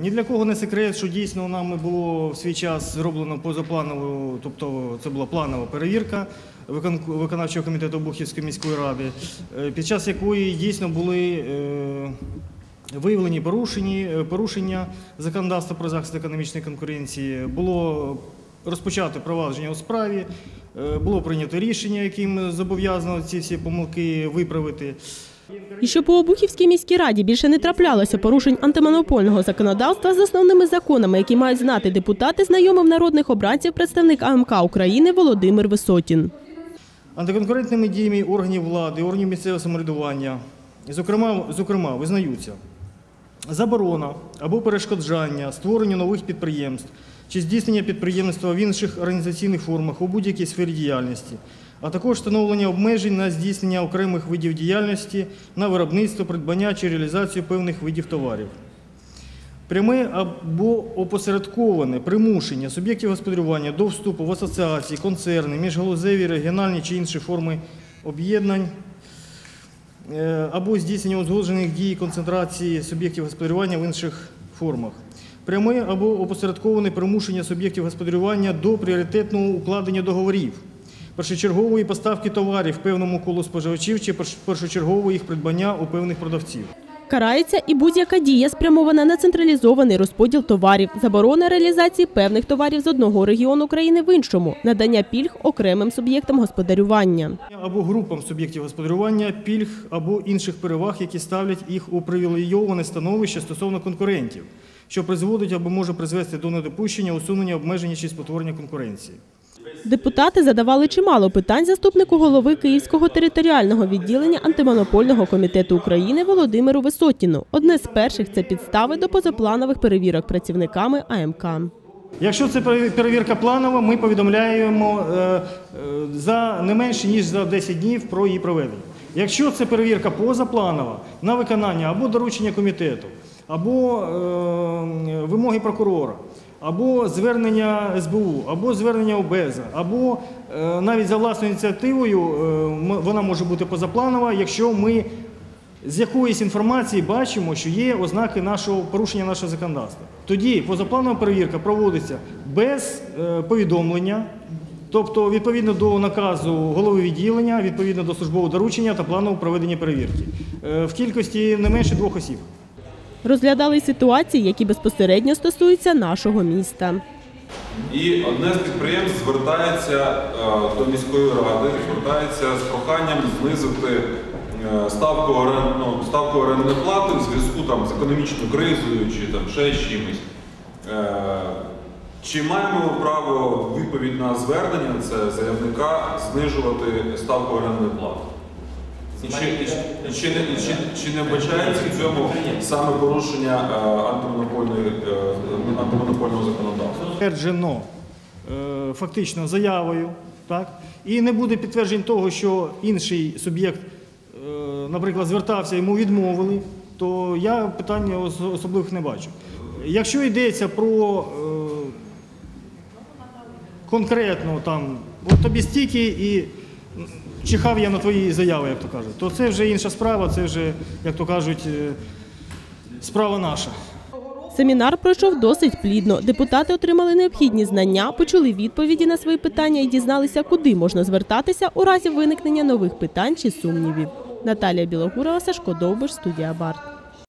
Ні для кого не секрет, що дійсно нами було в свій час зроблено позапланову, тобто це була планова перевірка викон- виконавчого комітету Бухівської міської ради, е, під час якої дійсно були е, виявлені е, порушення законодавства про захист економічної конкуренції. Було розпочато провадження у справі, було прийнято рішення, яким зобов'язано ці всі помилки виправити. І щоб у Обухівській міській раді більше не траплялося порушень антимонопольного законодавства з основними законами, які мають знати депутати, знайомив народних обранців представник АМК України Володимир Висотін. Антиконкурентними діями органів влади, органів місцевого самоврядування, зокрема, зокрема, визнаються заборона або перешкоджання створенню нових підприємств чи здійснення підприємництва в інших організаційних формах у будь-якій сфері діяльності, а також встановлення обмежень на здійснення окремих видів діяльності на виробництво, придбання чи реалізацію певних видів товарів. Пряме або опосередковане примушення суб'єктів господарювання до вступу в асоціації, концерни, міжгалузеві, регіональні чи інші форми об'єднань е, або здійснення узгоджених дій концентрації суб'єктів господарювання в інших формах. Пряме або опосередковане примушення суб'єктів господарювання до пріоритетного укладення договорів, першочергової поставки товарів певному колу споживачів чи перш- першочергового їх придбання у певних продавців. Карається і будь-яка дія спрямована на централізований розподіл товарів, заборона реалізації певних товарів з одного регіону країни в іншому, надання пільг окремим суб'єктам господарювання. або групам суб'єктів господарювання пільг або інших переваг, які ставлять їх у привілейоване становище стосовно конкурентів, що призводить або може призвести до недопущення, усунення обмеження чи спотворення конкуренції. Депутати задавали чимало питань заступнику голови Київського територіального відділення антимонопольного комітету України Володимиру Висотіну. Одне з перших це підстави до позапланових перевірок працівниками АМК. Якщо це перевірка планова, ми повідомляємо е, е, за не менше ніж за 10 днів про її проведення. Якщо це перевірка позапланова на виконання або доручення комітету, або е, вимоги прокурора, або звернення СБУ, або звернення ОБЕЗа, або е, навіть за власною ініціативою е, вона може бути позапланова, якщо ми з якоїсь інформації бачимо, що є ознаки нашого порушення нашого законодавства. Тоді позапланова перевірка проводиться без е, повідомлення, тобто відповідно до наказу голови відділення, відповідно до службового доручення та плану проведення перевірки в кількості не менше двох осіб. Розглядали ситуації, які безпосередньо стосуються нашого міста. І одне з підприємств звертається е, до міської ради, звертається з проханням знизити е, ставку, орен- ну, ставку орендної плати в зв'язку там, з економічною кризою чи там, ще чимось. Е, Чи маємо право відповідь на звернення це заявника знижувати ставку орендної плати? І чи, і, і чи, і чи, чи не вбачається в цьому саме порушення е, е, антимонопольного законодавства? Підтверджено е, фактично заявою, так? і не буде підтверджень того, що інший суб'єкт, наприклад, звертався, йому відмовили, то я питання ос- особливих не бачу. Якщо йдеться про е, конкретно там, от тобі стільки і чихав я на твої заяви, як то кажуть, то це вже інша справа, це вже, як то кажуть, е, справа наша. Семінар пройшов досить плідно. Депутати отримали необхідні знання, почули відповіді на свої питання і дізналися, куди можна звертатися у разі виникнення нових питань чи сумнівів. Наталія Білогурова, Сашко Довбиш, студія Барт.